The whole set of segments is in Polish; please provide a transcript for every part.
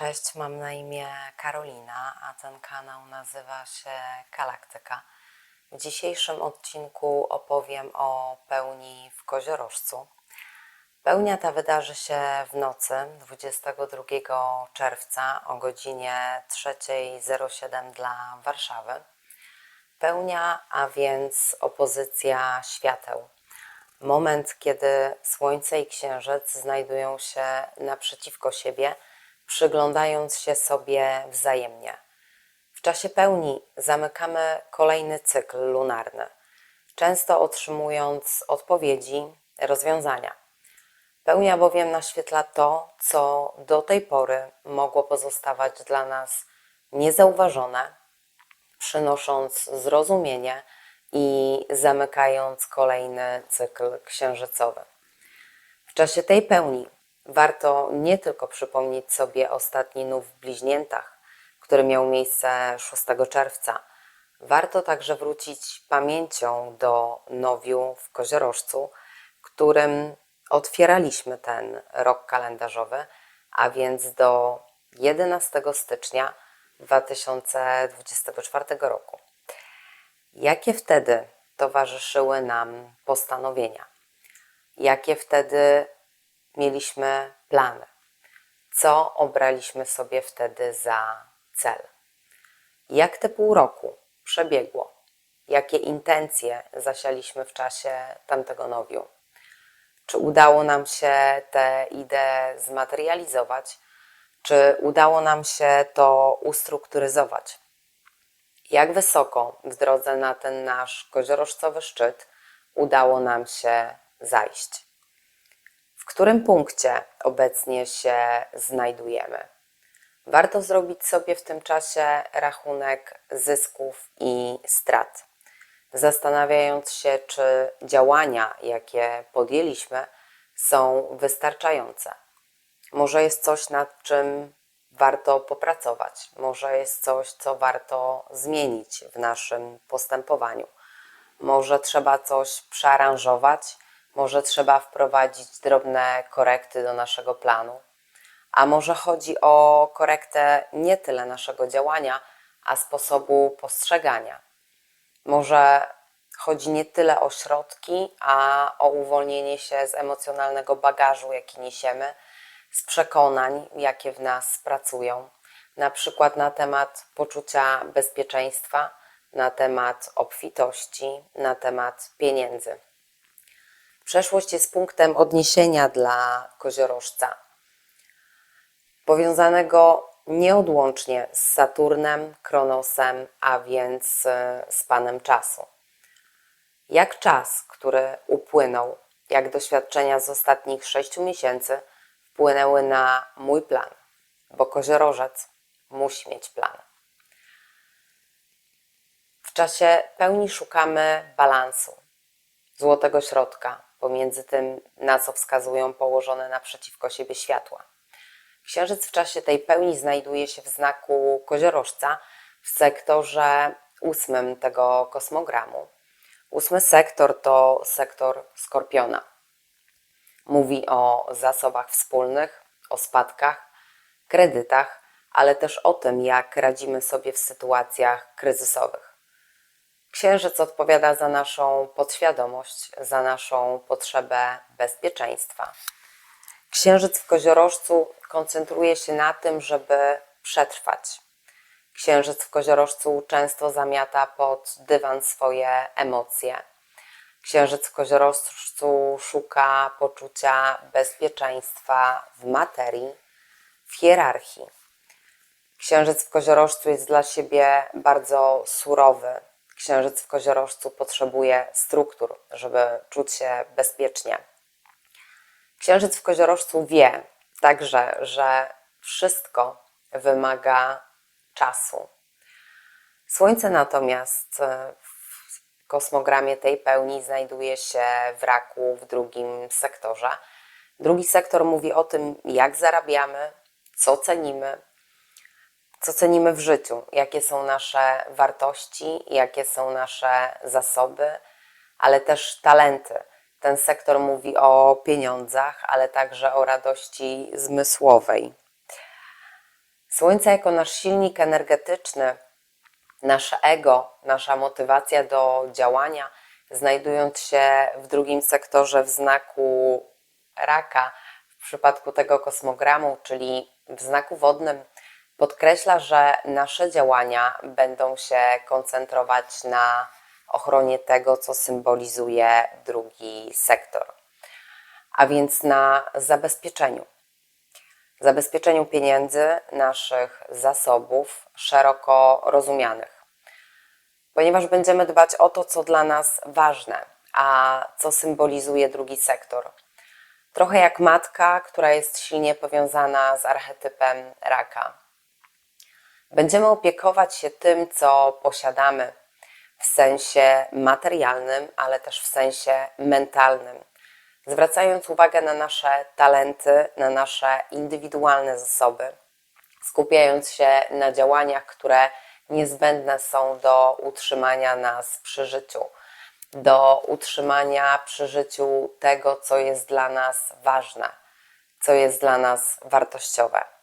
Cześć, mam na imię Karolina, a ten kanał nazywa się Galaktyka. W dzisiejszym odcinku opowiem o pełni w Koziorożcu. Pełnia ta wydarzy się w nocy 22 czerwca o godzinie 3.07 dla Warszawy. Pełnia, a więc opozycja świateł. Moment, kiedy Słońce i Księżyc znajdują się naprzeciwko siebie, przyglądając się sobie wzajemnie. W czasie pełni zamykamy kolejny cykl lunarny, często otrzymując odpowiedzi, rozwiązania. Pełnia bowiem naświetla to, co do tej pory mogło pozostawać dla nas niezauważone, przynosząc zrozumienie i zamykając kolejny cykl księżycowy. W czasie tej pełni warto nie tylko przypomnieć sobie ostatni nów w bliźniętach, który miał miejsce 6 czerwca, warto także wrócić pamięcią do nowiu w Koziorożcu, którym otwieraliśmy ten rok kalendarzowy, a więc do 11 stycznia 2024 roku. Jakie wtedy towarzyszyły nam postanowienia? Jakie wtedy mieliśmy plany? Co obraliśmy sobie wtedy za cel? Jak te pół roku przebiegło? Jakie intencje zasialiśmy w czasie tamtego nowiu? Czy udało nam się te idee zmaterializować? Czy udało nam się to ustrukturyzować? Jak wysoko w drodze na ten nasz koziorożcowy szczyt udało nam się zajść? W którym punkcie obecnie się znajdujemy? Warto zrobić sobie w tym czasie rachunek zysków i strat, zastanawiając się, czy działania, jakie podjęliśmy, są wystarczające. Może jest coś, nad czym warto popracować, może jest coś, co warto zmienić w naszym postępowaniu. Może trzeba coś przearanżować, może trzeba wprowadzić drobne korekty do naszego planu, a może chodzi o korektę nie tyle naszego działania, a sposobu postrzegania. Może chodzi nie tyle o środki, a o uwolnienie się z emocjonalnego bagażu, jaki niesiemy, z przekonań, jakie w nas pracują, na przykład na temat poczucia bezpieczeństwa, na temat obfitości, na temat pieniędzy. Przeszłość jest punktem odniesienia dla koziorożca, powiązanego nieodłącznie z Saturnem, Kronosem, a więc e, z Panem Czasu. Jak czas, który upłynął, jak doświadczenia z ostatnich sześciu miesięcy wpłynęły na mój plan, bo koziorożec musi mieć plan. W czasie pełni szukamy balansu, złotego środka pomiędzy tym, na co wskazują położone naprzeciwko siebie światła. Księżyc w czasie tej pełni znajduje się w znaku koziorożca w sektorze ósmym tego kosmogramu. Ósmy sektor to sektor skorpiona. Mówi o zasobach wspólnych, o spadkach, kredytach, ale też o tym, jak radzimy sobie w sytuacjach kryzysowych. Księżyc odpowiada za naszą podświadomość, za naszą potrzebę bezpieczeństwa. Księżyc w koziorożcu koncentruje się na tym, żeby przetrwać. Księżyc w koziorożcu często zamiata pod dywan swoje emocje. Księżyc w koziorożcu szuka poczucia bezpieczeństwa w materii, w hierarchii. Księżyc w koziorożcu jest dla siebie bardzo surowy. Księżyc w koziorożcu potrzebuje struktur, żeby czuć się bezpiecznie. Księżyc w koziorożcu wie także, że wszystko wymaga czasu. Słońce natomiast w kosmogramie tej pełni znajduje się w raku w drugim sektorze. Drugi sektor mówi o tym, jak zarabiamy, co cenimy, co cenimy w życiu, jakie są nasze wartości, jakie są nasze zasoby, ale też talenty. Ten sektor mówi o pieniądzach, ale także o radości zmysłowej. Słońce jako nasz silnik energetyczny, nasze ego, nasza motywacja do działania, znajdując się w drugim sektorze w znaku raka, w przypadku tego kosmogramu, czyli w znaku wodnym, podkreśla, że nasze działania będą się koncentrować na ochronie tego, co symbolizuje drugi sektor, a więc na zabezpieczeniu. Zabezpieczeniu pieniędzy, naszych zasobów szeroko rozumianych, ponieważ będziemy dbać o to, co dla nas ważne, a co symbolizuje drugi sektor. Trochę jak matka, która jest silnie powiązana z archetypem raka. Będziemy opiekować się tym, co posiadamy w sensie materialnym, ale też w sensie mentalnym, zwracając uwagę na nasze talenty, na nasze indywidualne zasoby, skupiając się na działaniach, które niezbędne są do utrzymania nas przy życiu, do utrzymania przy życiu tego, co jest dla nas ważne, co jest dla nas wartościowe.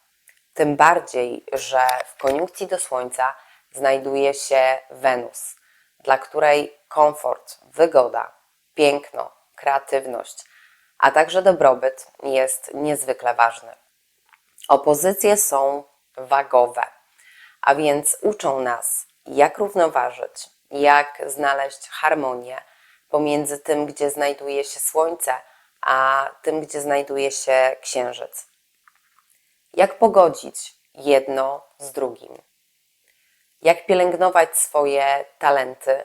Tym bardziej, że w koniunkcji do Słońca znajduje się Wenus, dla której komfort, wygoda, piękno, kreatywność, a także dobrobyt jest niezwykle ważny. Opozycje są wagowe, a więc uczą nas, jak równoważyć, jak znaleźć harmonię pomiędzy tym, gdzie znajduje się Słońce, a tym, gdzie znajduje się Księżyc. Jak pogodzić jedno z drugim? Jak pielęgnować swoje talenty?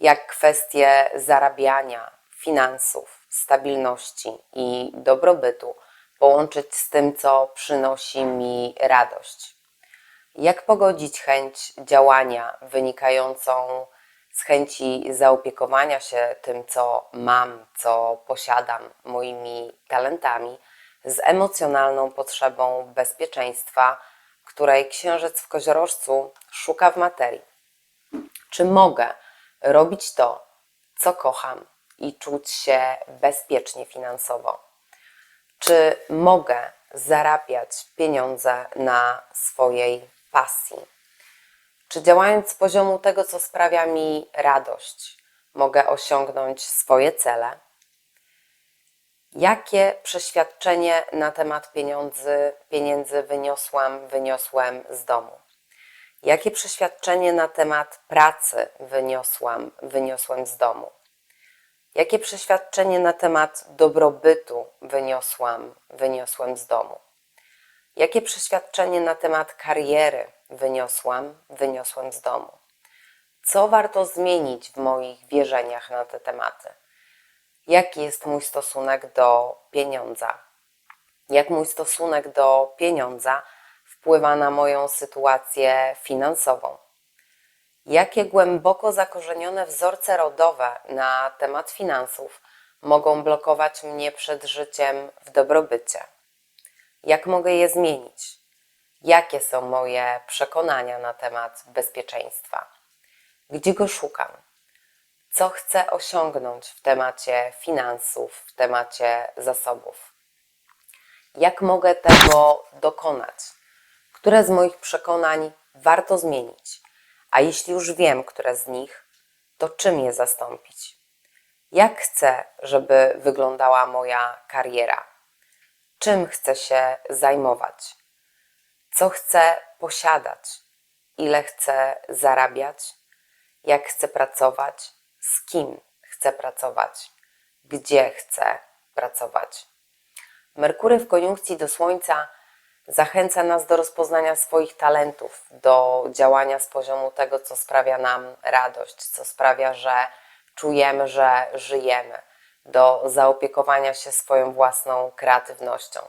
Jak kwestie zarabiania, finansów, stabilności i dobrobytu połączyć z tym, co przynosi mi radość? Jak pogodzić chęć działania wynikającą z chęci zaopiekowania się tym, co mam, co posiadam, moimi talentami, z emocjonalną potrzebą bezpieczeństwa, której księżyc w koziorożcu szuka w materii. Czy mogę robić to, co kocham i czuć się bezpiecznie finansowo? Czy mogę zarabiać pieniądze na swojej pasji? Czy działając z poziomu tego, co sprawia mi radość, mogę osiągnąć swoje cele? Jakie przeświadczenie na temat pieniędzy, pieniędzy wyniosłam, wyniosłem z domu? Jakie przeświadczenie na temat pracy wyniosłam, wyniosłem z domu? Jakie przeświadczenie na temat dobrobytu wyniosłam, wyniosłem z domu? Jakie przeświadczenie na temat kariery wyniosłam, wyniosłem z domu? Co warto zmienić w moich wierzeniach na te tematy? Jaki jest mój stosunek do pieniądza? Jak mój stosunek do pieniądza wpływa na moją sytuację finansową? Jakie głęboko zakorzenione wzorce rodowe na temat finansów mogą blokować mnie przed życiem w dobrobycie? Jak mogę je zmienić? Jakie są moje przekonania na temat bezpieczeństwa? Gdzie go szukam? Co chcę osiągnąć w temacie finansów, w temacie zasobów? Jak mogę tego dokonać? Które z moich przekonań warto zmienić? A jeśli już wiem, które z nich, to czym je zastąpić? Jak chcę, żeby wyglądała moja kariera? Czym chcę się zajmować? Co chcę posiadać? Ile chcę zarabiać? Jak chcę pracować? Z kim chcę pracować? Gdzie chcę pracować? Merkury w koniunkcji do Słońca zachęca nas do rozpoznania swoich talentów, do działania z poziomu tego, co sprawia nam radość, co sprawia, że czujemy, że żyjemy, do zaopiekowania się swoją własną kreatywnością.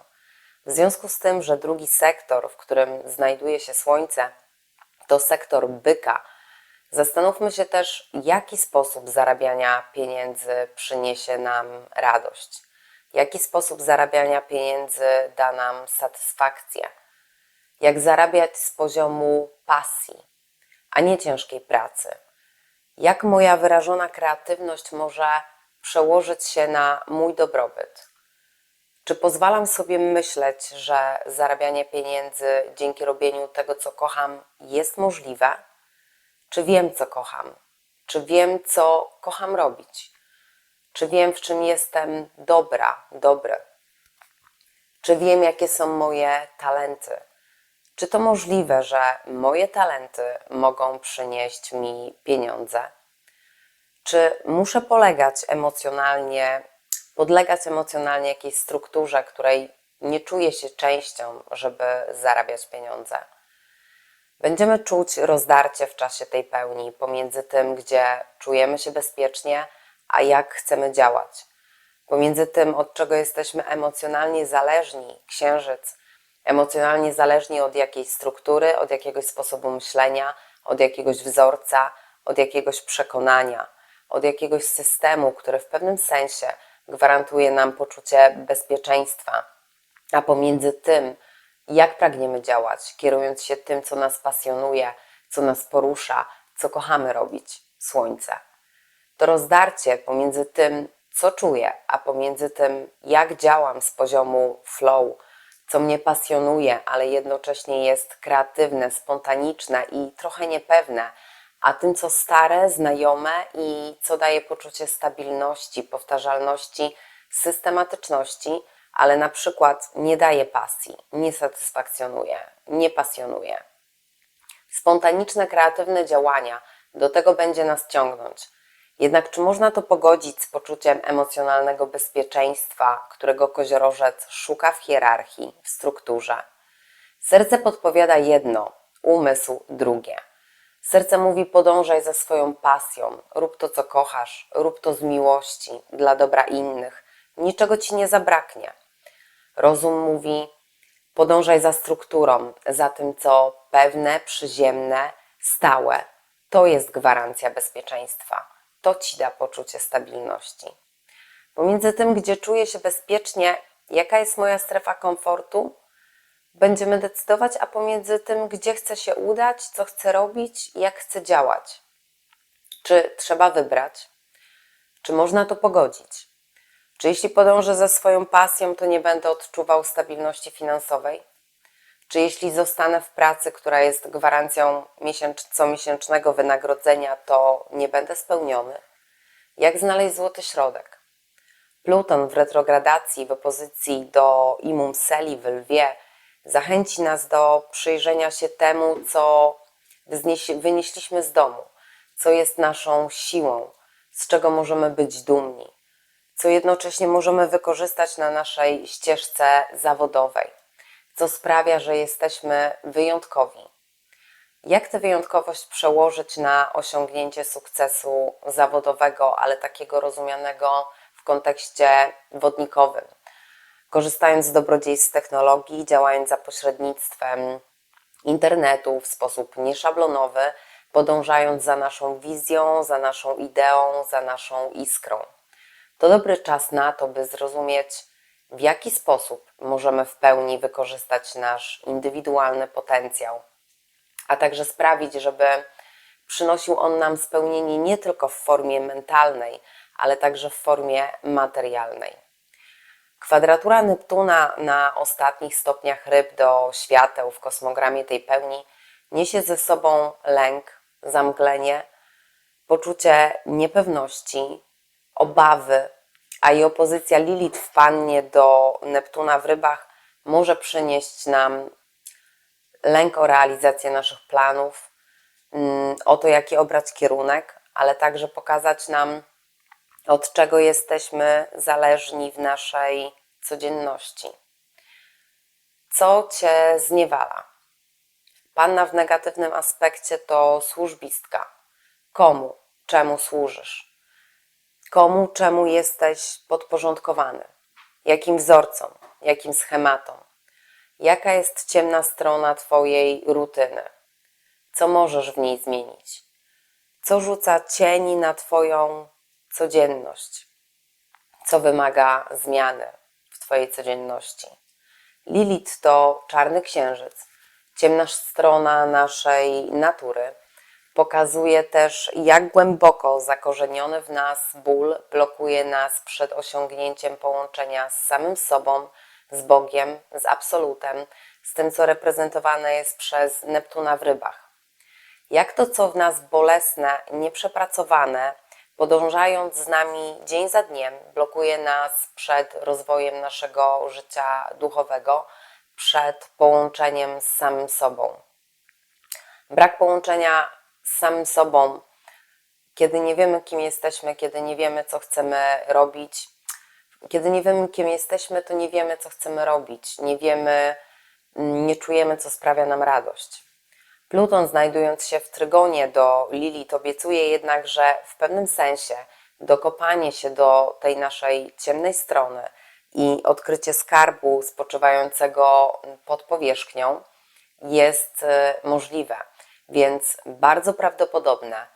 W związku z tym, że drugi sektor, w którym znajduje się Słońce, to sektor byka, zastanówmy się też, jaki sposób zarabiania pieniędzy przyniesie nam radość jaki sposób zarabiania pieniędzy da nam satysfakcję, jak zarabiać z poziomu pasji, a nie ciężkiej pracy, jak moja wyrażona kreatywność może przełożyć się na mój dobrobyt. Czy pozwalam sobie myśleć, że zarabianie pieniędzy dzięki robieniu tego, co kocham, jest możliwe? Czy wiem, co kocham? Czy wiem, co kocham robić? Czy wiem, w czym jestem dobra, dobry? Czy wiem, jakie są moje talenty? Czy to możliwe, że moje talenty mogą przynieść mi pieniądze? Czy muszę polegać emocjonalnie, podlegać emocjonalnie jakiejś strukturze, której nie czuję się częścią, żeby zarabiać pieniądze? Będziemy czuć rozdarcie w czasie tej pełni pomiędzy tym, gdzie czujemy się bezpiecznie, a jak chcemy działać. Pomiędzy tym, od czego jesteśmy emocjonalnie zależni, księżyc, emocjonalnie zależni od jakiejś struktury, od jakiegoś sposobu myślenia, od jakiegoś wzorca, od jakiegoś przekonania, od jakiegoś systemu, który w pewnym sensie gwarantuje nam poczucie bezpieczeństwa, a pomiędzy tym, jak pragniemy działać, kierując się tym, co nas pasjonuje, co nas porusza, co kochamy robić słońce. To rozdarcie pomiędzy tym, co czuję, a pomiędzy tym, jak działam z poziomu flow, co mnie pasjonuje, ale jednocześnie jest kreatywne, spontaniczne i trochę niepewne, a tym, co stare, znajome i co daje poczucie stabilności, powtarzalności, systematyczności, ale na przykład nie daje pasji, nie satysfakcjonuje, nie pasjonuje. Spontaniczne, kreatywne działania do tego będzie nas ciągnąć. Jednak czy można to pogodzić z poczuciem emocjonalnego bezpieczeństwa, którego koziorożec szuka w hierarchii, w strukturze? Serce podpowiada jedno, umysł drugie. Serce mówi: podążaj za swoją pasją, rób to, co kochasz, rób to z miłości, dla dobra innych, niczego ci nie zabraknie. Rozum mówi: podążaj za strukturą, za tym, co pewne, przyziemne, stałe. To jest gwarancja bezpieczeństwa. To ci da poczucie stabilności. Pomiędzy tym, gdzie czuję się bezpiecznie, jaka jest moja strefa komfortu, będziemy decydować, a pomiędzy tym, gdzie chcę się udać, co chcę robić, jak chcę działać. Czy trzeba wybrać? Czy można to pogodzić? Czy jeśli podążę za swoją pasją, to nie będę odczuwał stabilności finansowej? Czy jeśli zostanę w pracy, która jest gwarancją miesięcz, comiesięcznego wynagrodzenia, to nie będę spełniony? Jak znaleźć złoty środek? Pluton w retrogradacji w opozycji do Imum Seli w Lwie zachęci nas do przyjrzenia się temu, co wynieśliśmy z domu, co jest naszą siłą, z czego możemy być dumni, co jednocześnie możemy wykorzystać na naszej ścieżce zawodowej, co sprawia, że jesteśmy wyjątkowi. Jak tę wyjątkowość przełożyć na osiągnięcie sukcesu zawodowego, ale takiego rozumianego w kontekście wodnikowym? korzystając z dobrodziejstw technologii, działając za pośrednictwem internetu w sposób nieszablonowy, podążając za naszą wizją, za naszą ideą, za naszą iskrą. To dobry czas na to, by zrozumieć, w jaki sposób możemy w pełni wykorzystać nasz indywidualny potencjał, a także sprawić, żeby przynosił on nam spełnienie nie tylko w formie mentalnej, ale także w formie materialnej. Kwadratura Neptuna na ostatnich stopniach ryb do świateł w kosmogramie tej pełni niesie ze sobą lęk, zamglenie, poczucie niepewności, obawy, a i opozycja Lilith w pannie do Neptuna w rybach może przynieść nam lęk o realizację naszych planów, mm, o to, jaki obrać kierunek, ale także pokazać nam, od czego jesteśmy zależni w naszej codzienności. Co cię zniewala? Panna w negatywnym aspekcie to służbistka. Komu, czemu służysz? Komu, czemu jesteś podporządkowany? Jakim wzorcom, jakim schematom? Jaka jest ciemna strona Twojej rutyny? Co możesz w niej zmienić? Co rzuca cień na Twoją codzienność, co wymaga zmiany w Twojej codzienności. Lilith to czarny księżyc, ciemna strona naszej natury, Pokazuje też, jak głęboko zakorzeniony w nas ból blokuje nas przed osiągnięciem połączenia z samym sobą, z Bogiem, z Absolutem, z tym, co reprezentowane jest przez Neptuna w rybach. Jak to, co w nas bolesne, nieprzepracowane, podążając z nami dzień za dniem, blokuje nas przed rozwojem naszego życia duchowego, przed połączeniem z samym sobą. Brak połączenia samym sobą, kiedy nie wiemy, kim jesteśmy, kiedy nie wiemy, co chcemy robić, kiedy nie wiemy, kim jesteśmy, to nie wiemy, co chcemy robić, nie wiemy, nie czujemy, co sprawia nam radość. Pluton, znajdując się w trygonie do Lilit, obiecuje jednak, że w pewnym sensie dokopanie się do tej naszej ciemnej strony i odkrycie skarbu spoczywającego pod powierzchnią jest e, możliwe. Więc bardzo prawdopodobne,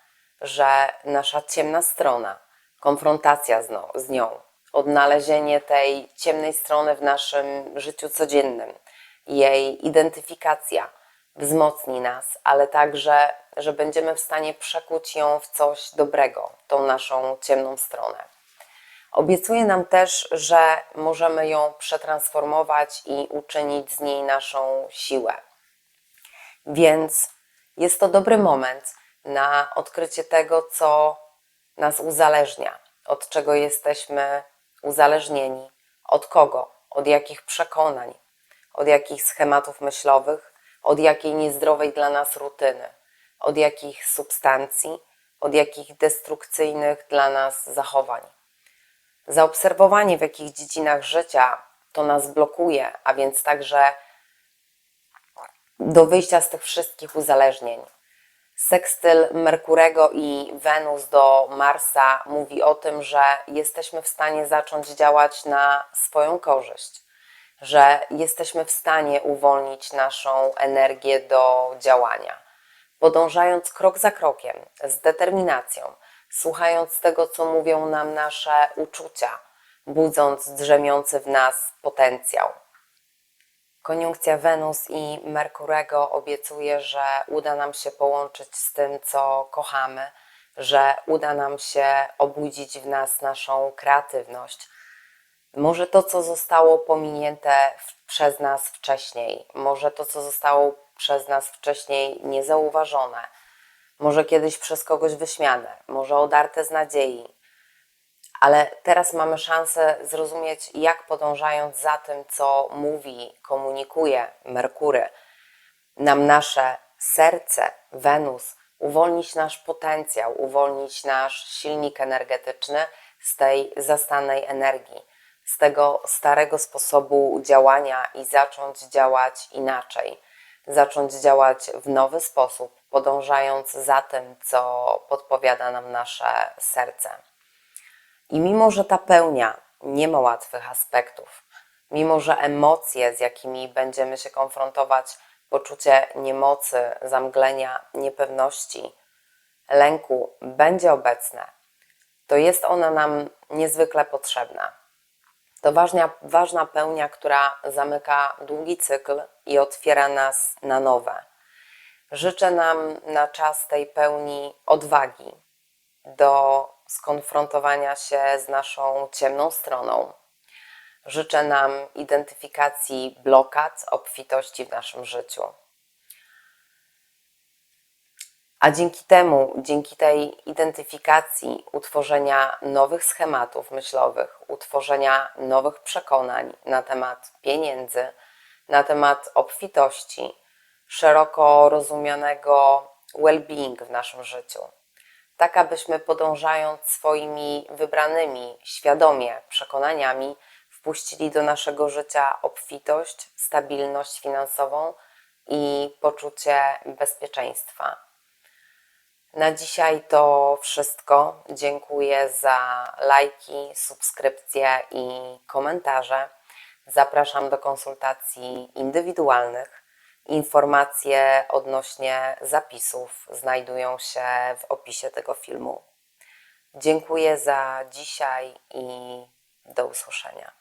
że nasza ciemna strona, konfrontacja z, no, z nią, odnalezienie tej ciemnej strony w naszym życiu codziennym, jej identyfikacja wzmocni nas, ale także, że będziemy w stanie przekuć ją w coś dobrego, tą naszą ciemną stronę. Obiecuje nam też, że możemy ją przetransformować i uczynić z niej naszą siłę. Więc jest to dobry moment na odkrycie tego, co nas uzależnia, od czego jesteśmy uzależnieni, od kogo, od jakich przekonań, od jakich schematów myślowych, od jakiej niezdrowej dla nas rutyny, od jakich substancji, od jakich destrukcyjnych dla nas zachowań. Zaobserwowanie, w jakich dziedzinach życia to nas blokuje, a więc także do wyjścia z tych wszystkich uzależnień. Sekstyl Merkurego i Wenus do Marsa mówi o tym, że jesteśmy w stanie zacząć działać na swoją korzyść, że jesteśmy w stanie uwolnić naszą energię do działania, podążając krok za krokiem, z determinacją, słuchając tego, co mówią nam nasze uczucia, budząc drzemiący w nas potencjał. Koniunkcja Wenus i Merkurego obiecuje, że uda nam się połączyć z tym, co kochamy, że uda nam się obudzić w nas naszą kreatywność. Może to, co zostało pominięte przez nas wcześniej, może to, co zostało przez nas wcześniej niezauważone, może kiedyś przez kogoś wyśmiane, może odarte z nadziei, ale teraz mamy szansę zrozumieć, jak podążając za tym, co mówi, komunikuje Merkury, nam nasze serce, Wenus, uwolnić nasz potencjał, uwolnić nasz silnik energetyczny z tej zastanej energii, z tego starego sposobu działania i zacząć działać inaczej, zacząć działać w nowy sposób, podążając za tym, co podpowiada nam nasze serce. I mimo, że ta pełnia nie ma łatwych aspektów, mimo, że emocje, z jakimi będziemy się konfrontować, poczucie niemocy, zamglenia, niepewności, lęku będzie obecne, to jest ona nam niezwykle potrzebna. To ważna, ważna pełnia, która zamyka długi cykl i otwiera nas na nowe. Życzę nam na czas tej pełni odwagi do skonfrontowania się z naszą ciemną stroną. Życzę nam identyfikacji blokad, obfitości w naszym życiu. A dzięki temu, dzięki tej identyfikacji, utworzenia nowych schematów myślowych, utworzenia nowych przekonań na temat pieniędzy, na temat obfitości, szeroko rozumianego well-being w naszym życiu, tak abyśmy podążając swoimi wybranymi świadomie przekonaniami, wpuścili do naszego życia obfitość, stabilność finansową i poczucie bezpieczeństwa. Na dzisiaj to wszystko. Dziękuję za lajki, subskrypcje i komentarze. Zapraszam do konsultacji indywidualnych. Informacje odnośnie zapisów znajdują się w opisie tego filmu. Dziękuję za dzisiaj i do usłyszenia.